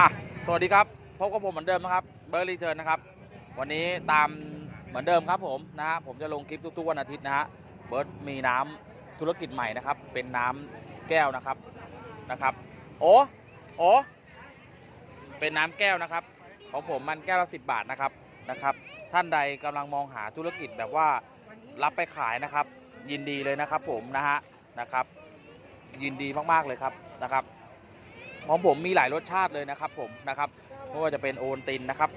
อะสวัสดีครับพบกับผมเหมือนเดิมนะครับเบอร์รีเทิร์นนะครับ วันนี้ตามเหมือนเดิมครับผมนะฮะผมจะลงคลิปทุกๆวันอาทิตย์นะฮะเบิร์ดมีน้ำธุรกิจใหม่นะครับ เป็นน้ำแก้วนะครับนะครับ โอ้โอ้เป็นน้ำแก้วนะครับ ของผมมันแก้วละสิบบาทนะครับนะครับ ท่านใดกำลังมองหาธุรกิจแบบว่ารับไปขายนะครับ ยินดีเลยนะครับผมนะฮะนะครับ ยินดีมากๆเลยครับนะครับ ของผมมีหลายรสชาติเลยนะครับผมนะครับไม่ว่าจะเป็นโอวัลตินนะครับ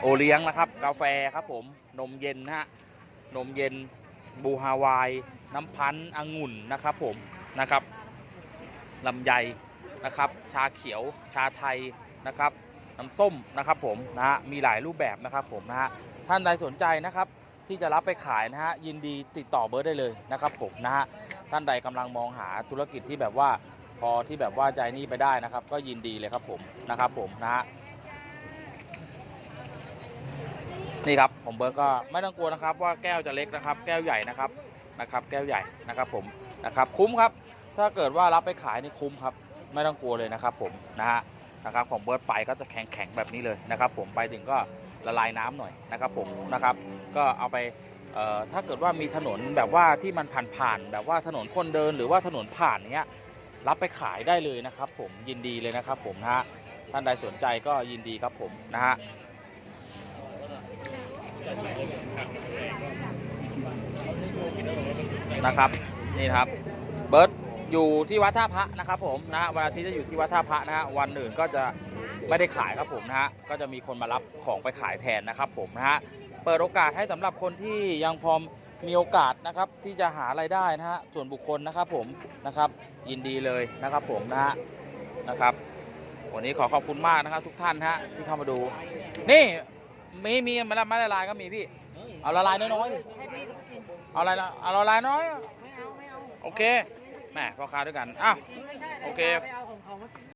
โอเลี้ยงนะครับ กาแฟครับผมนมเย็นนะฮะนมเย็นบูฮาวาย น้ำพันธ์องุ่นนะครับผมนะครับลำไยนะครับ ชาเขียวชาไทยนะครับน้ำส้มนะครับผมนะฮะมีหลายรูปแบบนะครับผมนะฮะท่านใดสนใจนะครับที่จะรับไปขายนะฮะยินดีติดต่อเบอร์ได้เลยนะครับผมนะฮะท่านใดกำลังมองหาธุรกิจที่แบบว่า พอที่แบบว่าใจนี่ไปได้นะครับ ก็ยินดีเลยครับผมนะครับ ผมนะฮะนี่ครับผมเบิร์ตก็ไม่ต้องกลัวนะครับ ว่าแก้วจะเล็กนะครับ แก้วใหญ่นะครับนะครับ แก้วใหญ่นะครับผมนะครับคุ้มครับ ถ้าเกิดว่ารับไปขายนี่คุ้มครับ ไม่ต้องกลัวเลยนะครับ ผมนะฮะนะครับของเบิร์ตไปก็จะแข็งแข็งแบบนี้เลยนะครับ ผมไปถึงก็ละลายน้ำหน่อยนะครับ ผมนะครับ ก็เอาไปถ้าเกิดว่ามีถนนแบบว่าที่มันผ่านๆแบบว่าถนนคนเดินหรือว่าถนนผ่านเนี้ย รับไปขายได้เลยนะครับ ผมยินดีเลยนะครับผมนะฮะท่านใดสนใจก็ยินดีครับผมนะฮะนะครับนี่ครับเบิร์ตอยู่ที่วัดท่าพระนะครับ ผมนะฮะวันอาทิตย์จะอยู่ที่วัดท่าพระนะฮะวันอื่นก็จะไม่ได้ขายครับผมนะฮะก็จะมีคนมารับของไปขายแทนนะครับ ผมนะฮะเปิดโอกาสให้สำหรับคนที่ยังพอมีโอกาสนะครับที่จะหารายได้นะฮะส่วนบุคคลนะครับผมนะครับ ยินดีเลยนะครับผมนะฮะนะครับ วันนี้ขอขอบคุณมากนะครับ ทุกท่านฮะที่เข้ามาดู นี่มีมีมาละมาละลายก็มีพี่ เอาละลายน้อยๆดิเอาละลายเอาละลายน้อยไม่เอาไม่เอาโอเคแหมพ่อค้าด้วยกันอ้าวไม่ใช่โอเค